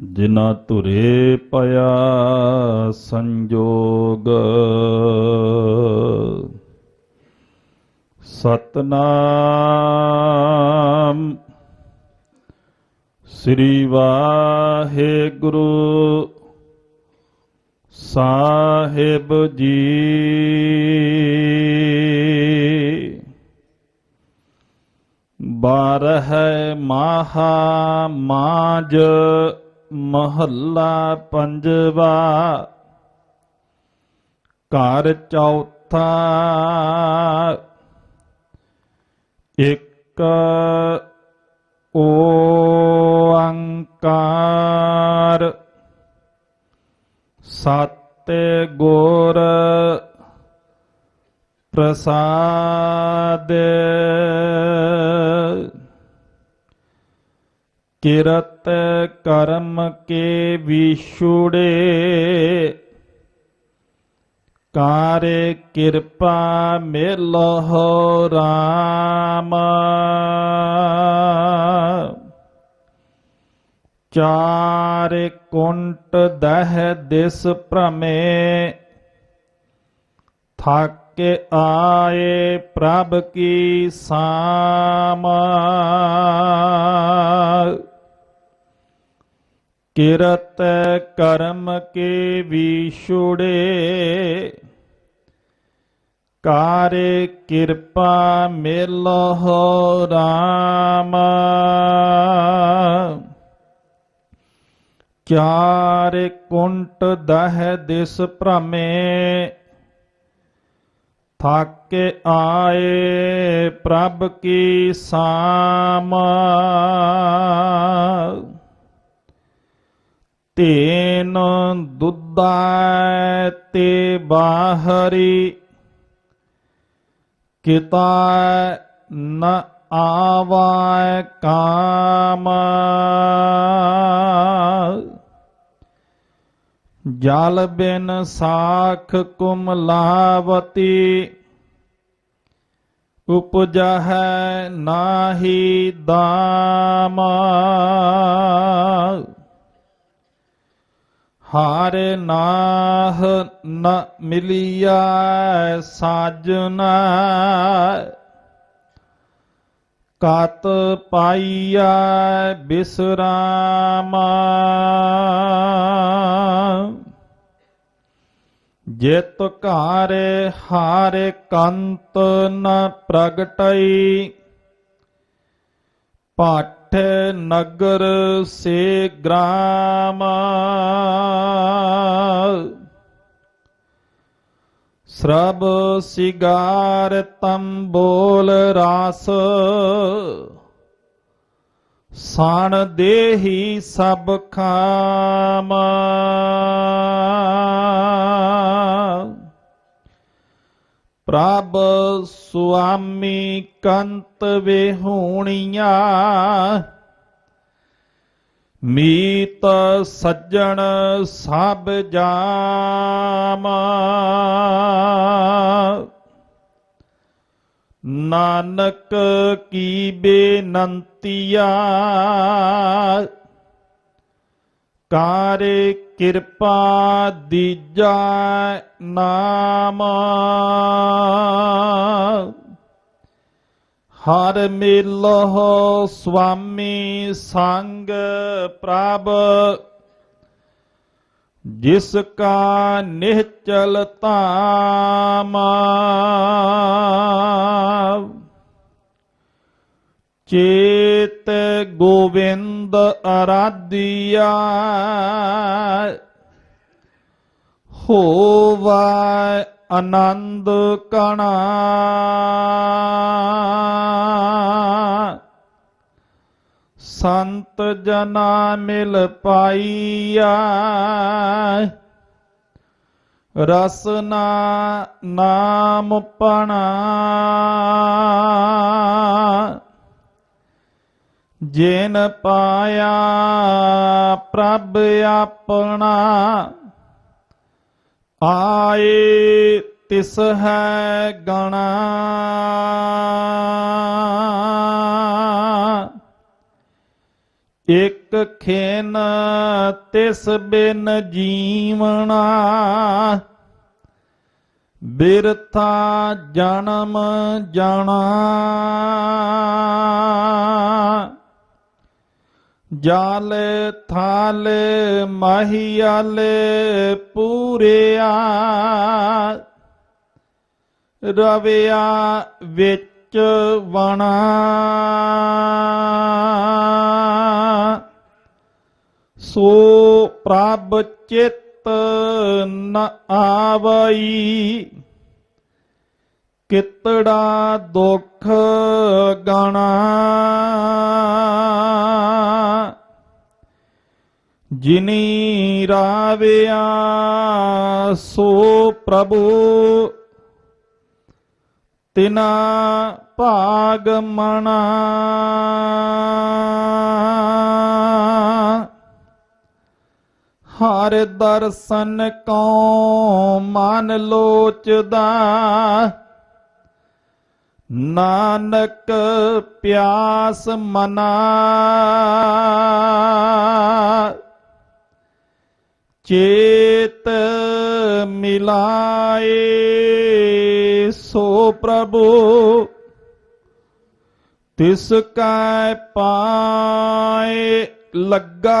ਜਿਨਾ ਧੁਰੇ ਪਿਆ ਸੰਜੋਗ। ਸਤਨਾਮ ਸ੍ਰੀ ਵਾਹਿਗੁਰੂ ਸਾਹਿਬ ਜੀ। ਬਾਰਹ ਮਹਾ ਮਾਜ ਮਹੱਲਾ ਪੰਜਵਾ ਘਰ ਚੌਥਾ ਇੱਕ ਓੰਕਾਰ ਸਤ ਗੁਰ ਪ੍ਰਸਾਦ। ਕਿਰਤ ਕਰਮ ਕੇ ਵਿਛੁੜੇ, ਕਾਰੇ ਕਿਰਪਾ ਮਿਲਹੁ ਰਾਮ। ਚਾਰ ਕੁੰਟ ਦਹ ਦਿਸ ਭ੍ਰਮੇ, ਥਾਕੇ ਆਏ ਪ੍ਰਭ ਕੀ ਸਾਮ। ਕਿਰਤ ਕਰਮ ਕੇ ਵਿਛੁੜੇ ਕਾਰੇ ਕਿਰਪਾ ਮਿਲਹੁ ਰਾਮ ਚਾਰ ਕੁੰਟ ਦਹ ਦਿਸ ਭ੍ਰਮੇ ਥਾਕੇ ਆਏ ਪ੍ਰਭ ਕੀ ਸਾਮ ਤੇਨ ਦੁੱਧਾ ਤੇ ਬਾਹਰੀ, ਕਿਤਾ ਨ ਆਵੈ ਕਾਮ। ਜਲ ਬਿਨ ਸਾਖ ਕੁਮਲਾਵਤੀ ਉਪਜਹਿ ਨਾਹੀ ਦਾਮ। ਹਾਰ ਨਾਹ ਨ ਮਿਲਿਆ ਸਾਜਨਾ ਕਤ ਪਾਈਆ ਬਿਸਰਾਮ। ਜਿਤ ਘਰ ਹਾਰ ਕੰਤ ਨ ਪ੍ਰਗਟਈ। ਪਾਠ ਨਗਰ ਸੇ ਗ੍ਰਾਮ। ਸਰਬ ਸਿਗਾਰ ਤੰਬੋਲ ਰਾਸ। ਸਣ ਦੇਹੀ ਸਭ ਖਾਮ। ਪ੍ਰਭ ਸੁਆਮੀ ਕੰਤ ਵਿਹੂਣੀਆਂ, ਮੀਤ ਸੱਜਣ ਸਭ ਜਾਮ। ਨਾਨਕ ਕੀ ਬੇਨੰਤੀਆ, ਕਾਰੇ ਕਿਰਪਾ ਦੀਜਾ ਨਾਮ। ਹਰ ਮਿਲਹੁ ਸੁਆਮੀ ਸੰਗ ਪ੍ਰਭ, ਜਿਸ ਕਾ ਨਿਹਚਲ ਧਾਮ। ਚੇਤ ਗੋਵਿੰਦ ਅਰਾਧਿਆ, ਹੋਵਾ ਆਨੰਦ ਕਣਾ। ਸੰਤ ਜਨਾ ਮਿਲ ਪਾਈਆ ਰਸਨਾ ਨਾਮ ਪਣਾ। ਜਿਨ ਪਾਇਆ ਪ੍ਰਭ ਆਪਣਾ, ਆਏ ਤਿਸ ਹੈ ਗਣਾ। ਇਕ ਖੇਨ ਤਿਸ ਬਿਨ ਜੀਵਣਾ, ਬਿਰਥਾ ਜਨਮ ਜਾਣਾ। ਜਾਲ ਥਾਲ ਮਹੀਆਲੇ ਪੂਰਿਆ, ਰਵਿਆ ਵਿੱਚ ਵਣਾ। ਸੋ ਪ੍ਰਭ ਚਿਤ ਨ ਆਵਈ। ਕਿਤੜਾ ਦੁਖ ਗਣਾ। ਜਿਨੀ ਰਾਵਿਆ ਸੋ ਪ੍ਰਭੂ। ਤਿਨਾ ਭਾਗ ਮਣਾ। ਹਰ ਦਰਸ਼ਨ ਕੋ ਮਨ ਲੋਚਦਾ। ਨਾਨਕ ਪਿਆਸ ਮਨਾ। ਚੇਤ ਮਿਲਾਏ ਸੋ ਪ੍ਰਭੂ, ਤਿਸ ਕੈ ਪਾਏ ਲੱਗਾ।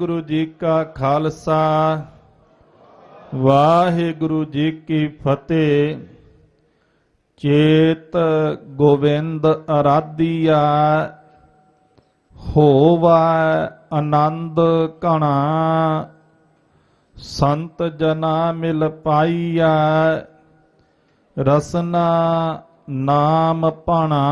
ਵਾਹਿਗੁਰੂ ਜੀ ਕਾ ਖਾਲਸਾ, ਵਾਹਿਗੁਰੂ ਜੀ ਕੀ ਫਤਿਹ। ਚੇਤ ਗੋਵਿੰਦ ਅਰਾਧੀਆ, ਹੋਵਾ ਆਨੰਦ ਕਣਾ ਸੰਤ ਜਨਾ ਮਿਲ ਪਾਈਆ ਰਸਨਾ ਨਾਮ ਪਣਾ।